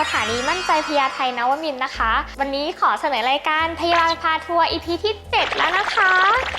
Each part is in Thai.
สถานีมั่นใจพยาไทยนวมินนะคะ วันนี้ขอเสนอรายการพยาบาลพาทัวร์ EP ที่ 7 แล้วนะคะ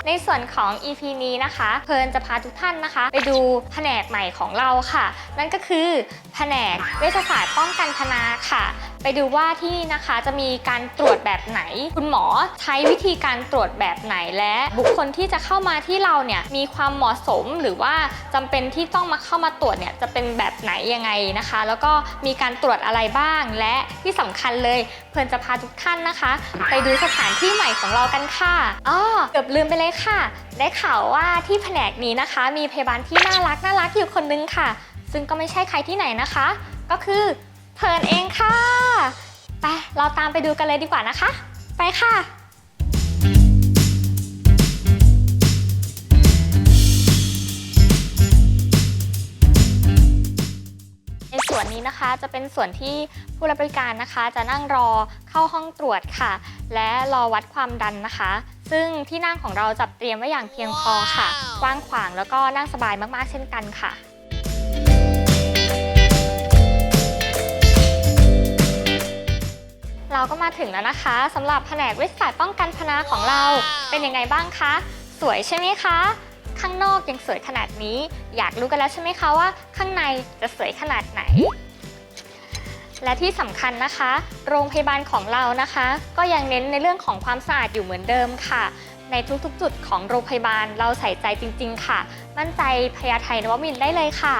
ในส่วนของ EP นี้นะคะ เพลินจะพาทุกท่านนะคะ ไปดูแผนกใหม่ของเราค่ะ นั่นก็คือแผนกเวชศาสตร์ป้องกันพนาค่ะ ไปดูว่าที่นี่นะคะจะมีการตรวจแบบไหน คุณหมอใช้วิธีการตรวจแบบไหนและบุคคลที่จะเข้ามาที่เราเนี่ยมีความเหมาะสมหรือว่าจำเป็นที่ต้องมาเข้ามาตรวจเนี่ยจะเป็นแบบไหนยังไงนะคะ แล้วก็มีการตรวจอะไรบ้าง และที่สำคัญเลยเพลินจะพาทุกท่านนะคะ ไปดูสถานที่ใหม่ของเรากันค่ะอ้อเกือบลืมไปเลยค่ะ ได้ข่าวว่าที่แผนกนี้นะคะ มีพยาบาลที่น่ารักน่ารักอยู่คนนึงค่ะ ซึ่งก็ไม่ใช่ใครที่ไหนนะคะ ก็คือ เพลินเองค่ะ ไป เราตามไปดูกันเลยดีกว่านะคะ ไปค่ะ ในส่วนนี้นะคะจะเป็นส่วนที่ผู้รับบริการนะคะ จะนั่งรอเข้าห้องตรวจค่ะ และรอวัดความดันนะคะ ซึ่งที่นั่งของเราจัดเตรียมไว้อย่างเพียงพอค่ะ กว้างขวางแล้วก็นั่งสบายมากๆเช่นกันค่ะ เราก็มาถึงแล้วนะคะสำหรับแผนกวิทยาศาสตร์ป้องกันพนาของเรา เป็นยังไงบ้างคะ สวยใช่ไหมคะ ข้างนอกยังสวยขนาดนี้ อยากรู้กันแล้วใช่ไหมคะว่า ข้างในจะสวยขนาดไหน และที่สำคัญนะคะ โรงพยาบาลของเรานะคะ ก็ยังเน้นในเรื่องของความสะอาดอยู่เหมือนเดิมค่ะ ในทุกๆ จุดของโรงพยาบาลเราใส่ใจจริง ๆ ค่ะ มั่นใจพยาไทยนวมินทร์ได้เลยค่ะ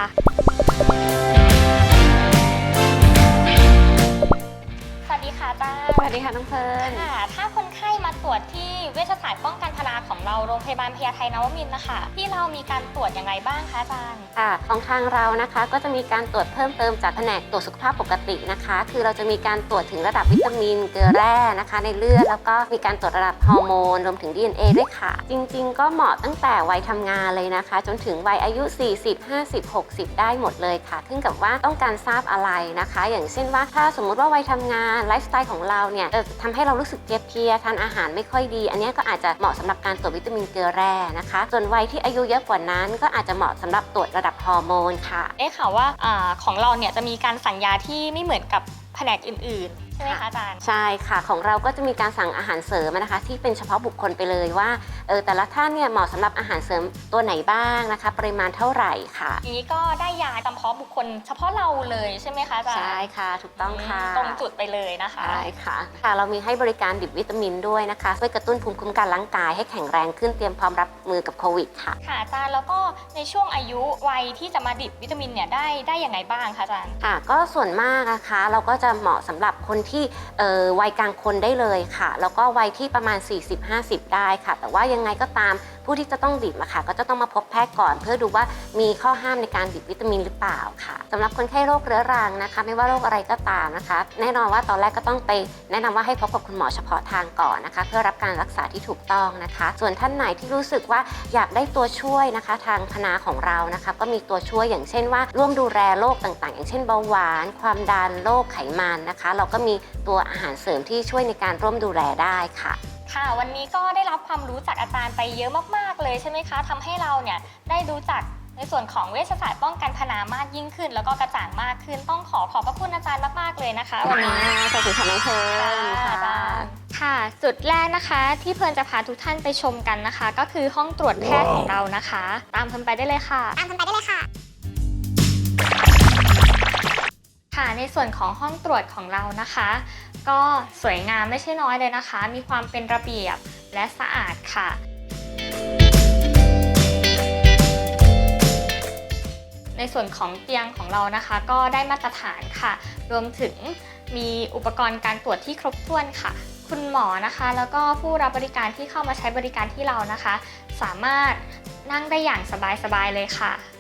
วัสดีค่ะน้องเพลิร์นค่ะ ถ้าคนไข้มาตรวจที่เวชศาสตร์ป้องกันพนาของเราโรงพยาบาลพญาไทนวมินทร์นะคะ ที่เรามีการตรวจยังไงบ้างคะอาจารย์ ค่ะของทางเรานะคะก็จะมีการตรวจเพิ่มเติมจากแผนกตรวจสุขภาพปกตินะคะ คือเราจะมีการตรวจถึงระดับวิตามิน เกลือแร่นะคะ ในเลือดแล้วก็มีการตรวจระดับฮอร์โมนรวมถึง DNA ด้วยค่ะ จริง ๆ ก็เหมาะตั้งแต่วัยทำงานเลยนะคะ จนถึงวัยอายุ 40 50 60 ได้หมดเลยค่ะขึ้นกับว่าต้องการทราบอะไรนะคะ อย่างเช่นว่าถ้าสมมุติว่าวัยทำงานไลฟ์สไตล์ของเราเนี่ยจะทำให้เรารู้สึกเจ็บเพียทานอาหารไม่ค่อยดี อันนี้ก็อาจจะเหมาะสำหรับการตรวจวิตามินเกลือแร่นะคะ ส่วนวัยที่อายุเยอะกว่านั้น ก็อาจจะเหมาะสำหรับตรวจระดับฮอร์โมนค่ะได้ข่าวว่าอของเราเนี่ยจะมีการสั่งยาที่ไม่เหมือนกับแผนกอื่นๆ ใช่ไหมคะอาจารย์ ใช่ค่ะของเราก็จะมีการสั่งอาหารเสริมนะคะ ที่เป็นเฉพาะบุคคลไปเลยว่าเออแต่ละท่านเนี่ยเหมาะสำหรับอาหารเสริมตัวไหนบ้างนะคะ ปริมาณเท่าไหร่ค่ะอย่างนี้ก็ได้ยาจำเพาะบุคคลเฉพาะเราเลยใช่ไหมคะอาจารย์ใช่ค่ะ ถูกต้องค่ะตรงจุดไปเลยนะคะใช่ค่ะค่ะ เรามีให้บริการดิบวิตามินด้วยนะคะช่วยกระตุ้นภูมิคุ้มกันร่างกายให้แข็งแรงขึ้นเตรียมพร้อมรับมือกับโควิดค่ะค่ะอาจารย์แล้วก็ในช่วงอายุวัยที่จะมาดิบวิตามินเนี่ยได้ได้ยังไงบ้างคะอาจารย์ค่ะก็ส่วนมากนะคะ เราก็จะเหมาะสำหรับคนที่วัยกลางคนได้เลยค่ะ แล้วก็วัยที่ประมาณ 40-50 ได้ค่ะ แต่ว่ายังไงก็ตาม ผู้ที่จะต้องดิบอะค่ะก็จะต้องมาพบแพทย์ก่อน เพื่อดูว่ามีข้อห้ามในการดิบวิตามินหรือเปล่าค่ะสำหรับคนไข้โรคเรื้อรังนะคะ ไม่ว่าโรคอะไรก็ตามนะคะ แน่นอนว่าตอนแรกก็ต้องไปแนะนำว่าให้พบกับคุณหมอเฉพาะทางก่อนนะคะ เพื่อรับการรักษาที่ถูกต้องนะคะ ส่วนท่านไหนที่รู้สึกว่าอยากได้ตัวช่วยนะคะ ทางคณะของเรานะคะก็มีตัวช่วยอย่างเช่นว่า ร่วมดูแลโรคต่างๆ อย่างเช่นเบาหวาน ความดันโรคไขมันนะคะ เราก็มีตัวอาหารเสริมที่ช่วยในการร่วมดูแลได้ค่ะ ค่ะวันนี้ก็ได้รับความรู้จากอาจารย์ไปเยอะมากๆเลยใช่ไหมคะทำให้เราเนี่ยได้รู้จักในส่วนของเวชศาสตร์ป้องกันพนามากยิ่งขึ้น แล้วก็กระจ่างมากขึ้นต้องขอขอบพระคุณอาจารย์มากๆเลยนะคะวันนี้ ขอบคุณค่ะน้องเพลิร์นค่ะอาจารย์ ค่ะ จุดแรกนะคะที่เพลินจะพาทุกท่านไปชมกันนะคะ ก็คือห้องตรวจแพทย์ของเรานะคะ ตามเพลินไปได้เลยค่ะ ตามคนไปได้เลยค่ะ ค่ะในส่วนของห้องตรวจของเรานะคะ ก็สวยงามไม่ใช่น้อยเลยนะคะ มีความเป็นระเบียบและสะอาดค่ะในส่วนของเตียงของเรานะคะก็ได้มาตรฐานค่ะ รวมถึงมีอุปกรณ์การตรวจที่ครบถ้วนค่ะ คุณหมอนะคะ แล้วก็ผู้รับบริการที่เข้ามาใช้บริการที่เรานะคะ สามารถนั่งได้อย่างสบายๆเลยค่ะ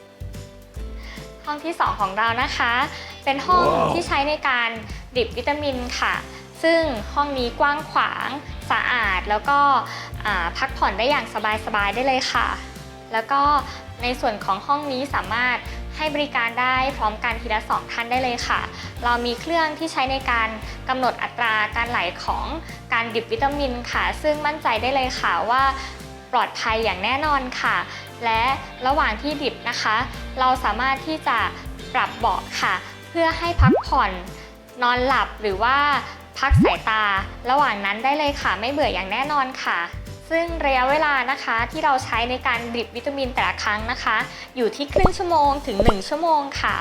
ห้องที่ 2 ของเรานะคะ เป็นห้องที่ใช้ในการดริบวิตามินค่ะ ซึ่งห้องนี้กว้างขวางสะอาดแล้วก็อ่าพักผ่อนได้อย่างสบายๆได้เลยค่ะ แล้วก็ในส่วนของห้องนี้สามารถให้บริการได้พร้อมกันทีละสองท่านได้เลยค่ะ เรามีเครื่องที่ใช้ในการกำหนดอัตราการไหลของการดิบวิตามินค่ะ ซึ่งมั่นใจได้เลยค่ะว่าป ลอดภัยอย่างแน่นอนค่ะ และระหว่างที่ดิบนะคะ เราสามารถที่จะปรับเบาะค่ะ เพื่อให้พักผ่อนนอนหลับหรือว่าพักสายตา ระหว่างนั้นได้เลยค่ะ ไม่เบื่ออย่างแน่นอนค่ะ ซึ่งระยะเวลานะคะที่เราใช้ในการดริบวิตามินแต่ละครั้งนะคะ อยู่ที่ครึ่งชั่วโมงถึง 1 ชั่วโมงค่ะ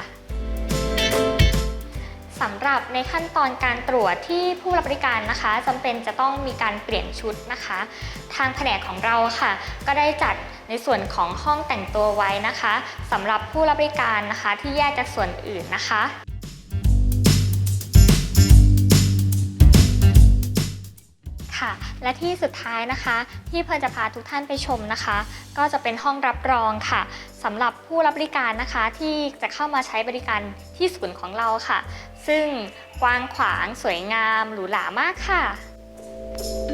สำหรับในขั้นตอนการตรวจที่ผู้รับบริการนะคะจำเป็นจะต้องมีการเปลี่ยนชุดนะคะ ทางแผนกของเราค่ะ ก็ได้จัดในส่วนของห้องแต่งตัวไว้นะคะสำหรับผู้รับบริการนะคะที่แยกจากส่วนอื่นนะคะ และที่สุดท้ายนะคะ ที่เพิ่นจะพาทุกท่านไปชมนะคะ ก็จะเป็นห้องรับรองค่ะสำหรับผู้รับบริการนะคะ ที่จะเข้ามาใช้บริการที่ศูนย์ของเราค่ะ ซึ่งกว้างขวางสวยงามหรูหรามากค่ะเป็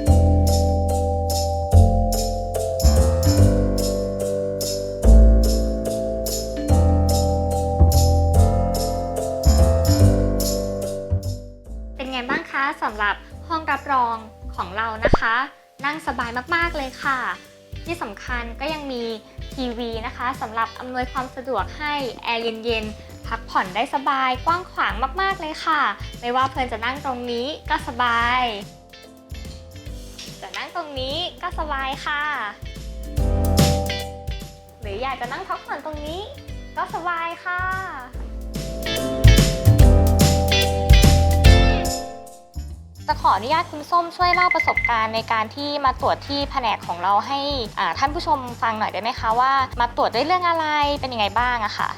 ำคัญก็ยังมีทีวีนะคะสำหรับอำนวยความสะดวกให้แอร์เย็นๆ พักผ่อนได้สบายกว้างขวางมากๆเลยค่ะ ไม่ว่าเพลินจะนั่งตรงนี้ก็สบาย จะนั่งตรงนี้ก็สบายค่ะ หรืออยากจะนั่งพักผ่อนตรงนี้ก็สบายค่ะ ออนุญาตคุณส้มช่วยเล่าประสบการณ์ในการที่มาตรวจที่แผนกของเราให้ท่านผู้ชมฟังหน่อยได้ไหมคะว่ามาตรวจด้วยเรื่องอะไรเป็นยังไงบ้างอะค่ะ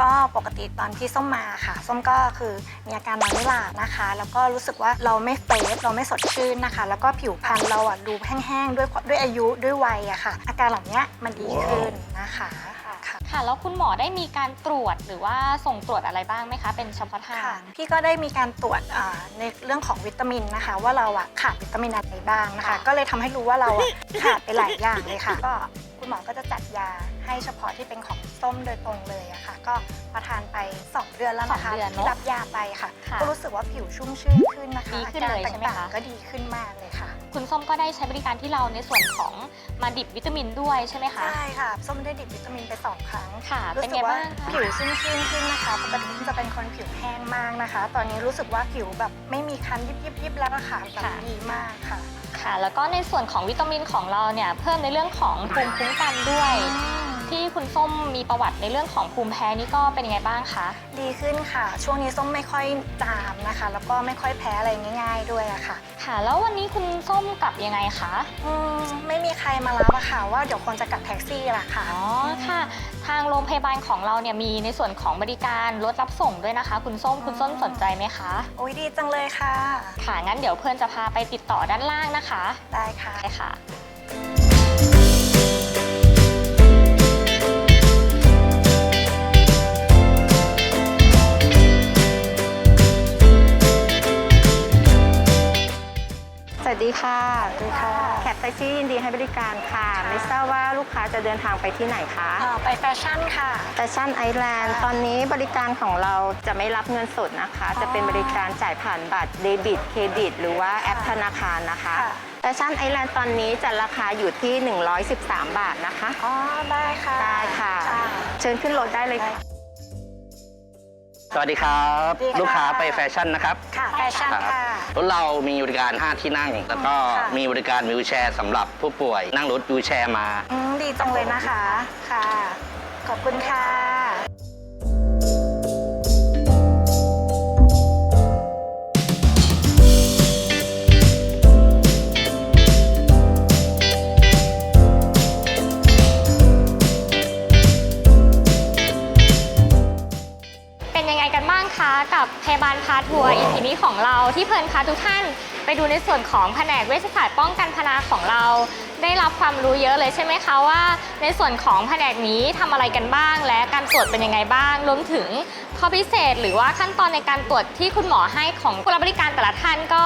ก็ปกติตอนที่ส้มมาค่ะ ส้มก็คือมีอาการนอนไม่หลับนะคะ แล้วก็รู้สึกว่าเราไม่เฟรชเราไม่สดชื่นนะคะ แล้วก็ผิวพรรณเราอะดูแห้งๆด้วยด้วยอายุด้วยวัยอะค่ะ อาการเหล่านี้มันดีขึ้นนะคะ ค่ะค่ะแล้วคุณหมอได้มีการตรวจหรือว่าส่งตรวจอะไรบ้างไหมคะ เป็นเฉพาะทาค่ะงพี่ก็ได้มีการตรวจอ่าในเรื่องของวิตามินนะคะ ว่าเราอะขาดวิตามินอะไรบ้างนะคะ ค่ะ ก็เลยทำให้รู้ว่าเราอะขาดไปหลายอย่างเลยค่ะ ก็คุณหมอก็จะจัดยาให้เฉพาะที่เป็นของส้มโดยตรงเลยอะค่ะ ก็ประทานไป2เดือนแล้วนะคะสองเดือนเนอะที่รับยาไปค่ะ ค่ะก็รู้สึกว่าผิวชุ่มชื่นขึ้นนะคะดีขึ้นอาการเลยใช่ไหมต่างคะๆก็ดีขึ้นมากเลยค่ะ คุณส้มก็ได้ใช้บริการที่เราในส่วนของมาดิบวิตามินด้วยใช่ไหมคะ ใช่ค่ะ ส้มได้ดิบวิตามินไป2ครั้งค่ะรู้เป็นสึไงกว่าบ้างคะผิวชุ่มชื่นขึ้นนะคะปกติจะเป็นคนผิวแห้งมากนะคะ ตอนนี้รู้สึกว่าผิวแบบไม่มีคันยิบยิบยิบแล้วอะค่ะแบบดีมากค่ะ ค่ะ แล้วก็ในส่วนของวิตามินของเราเนี่ยเพิ่มในเรื่องของภูมิคุ้มกันด้วย ที่คุณส้มมีประวัติในเรื่องของภูมิแพ้นี่ก็เป็นยังไงบ้างคะ ดีขึ้นค่ะ ช่วงนี้ส้มไม่ค่อยจามนะคะ แล้วก็ไม่ค่อยแพ้อะไรง่าย ๆ ด้วยอะค่ะ ค่ะ แล้ววันนี้คุณส้มกลับยังไงคะอืมไม่มีใครมารับอะค่ะ ว่าเดี๋ยวคนจะกลับแท็กซี่ละค่ะ อ๋อค่ะ ทางโรงพยาบาลของเราเนี่ยมีในส่วนของบริการรถรับส่งด้วยนะคะ คุณส้มคุณส้มสนใจไหมคะ โอ้ยดีจังเลยค่ะ ค่ะงั้นเดี๋ยวเพื่อนจะพาไปติดต่อด้านล่างนะคะ ได้ค่ะ ได้ค่ะ ดีค่ะสวัสดีค่ะแคปแท็กซี่ยินดีให้บริการค่ะค่ะ ไม่ทราบว่าลูกค้าจะเดินทางไปที่ไหนคะเอ่อไปแฟชั่นค่ะ แฟชั่นไอแลนด์ค่ะตอนนี้บริการของเราจะไม่รับเงินสดนะคะอ๋อจะเป็นบริการจ่ายผ่านบัตรเดบิต เครดิต หรือว่าแอปธนาคารนะคะค่ะแฟชั่นไอแลนด์ตอนนี้จะราคาอยู่ที่ 113 บาทนะคะ อ๋อ ได้ค่ะ ได้ค่ะ เชิญขึ้นรถได้เลยค่ะ สวัสดีครับ สวัสดีค่ะ ลูกค้าไปแฟชั่นนะครับค่ะแฟชั่นค่ะ รถเรามีบริการ 5 ที่นั่ง แล้วก็ค่ะ มีบริการวิวแชร์สำหรับผู้ป่วย นั่งรถวิวแชร์มา อืมดีจังเลยนะคะ ค่ะ ขอบคุณค่ะ คะกับพยาบาลพาทัวร์ EP นี้ของเราที่เพลินพาทุกท่านไปดูในส่วนของแผนกเวชศาสตร์ป้องกันพนาของเรา ได้รับความรู้เยอะเลยใช่ไหมคะว่า ในส่วนของแผนกนี้ทำอะไรกันบ้าง และการตรวจเป็นยังไงบ้าง รวมถึง ข้อพิเศษหรือว่าขั้นตอนในการตรวจที่คุณหมอให้ของผู้รับบริการแต่ละท่านก็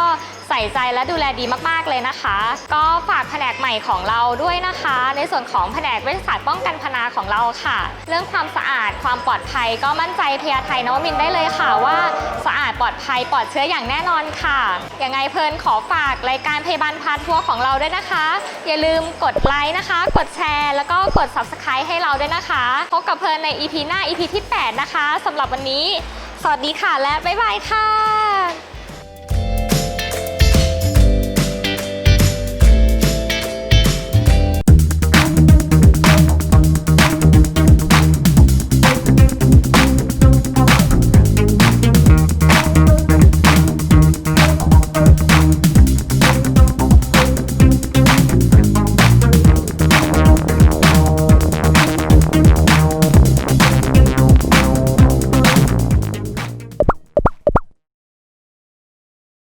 ใส่ใจและดูแลดีมากๆเลยนะคะ ก็ฝากแผนกใหม่ของเราด้วยนะคะ ในส่วนของแผนกเวชศาสตร์ป้องกันพนาของเราค่ะ เรื่องความสะอาดความปลอดภัยก็มั่นใจพยาไทยนวมินได้เลยค่ะว่า สะอาดปลอดภัยปลอดเชื้ออย่างแน่นอนค่ะยังไงเพลินขอฝากรายการพยาบาลพาทัวร์ของเราด้วยนะคะ อย่าลืมกดไลค์นะคะ กดแชร์ แล้วก็กด subscribe ให้เราด้วยนะคะพบกับเพลินใน EP หน้า EP ที่ 8 นะคะสำหรับวันนี้ สวัสดีค่ะและบ๊ายบายค่ะ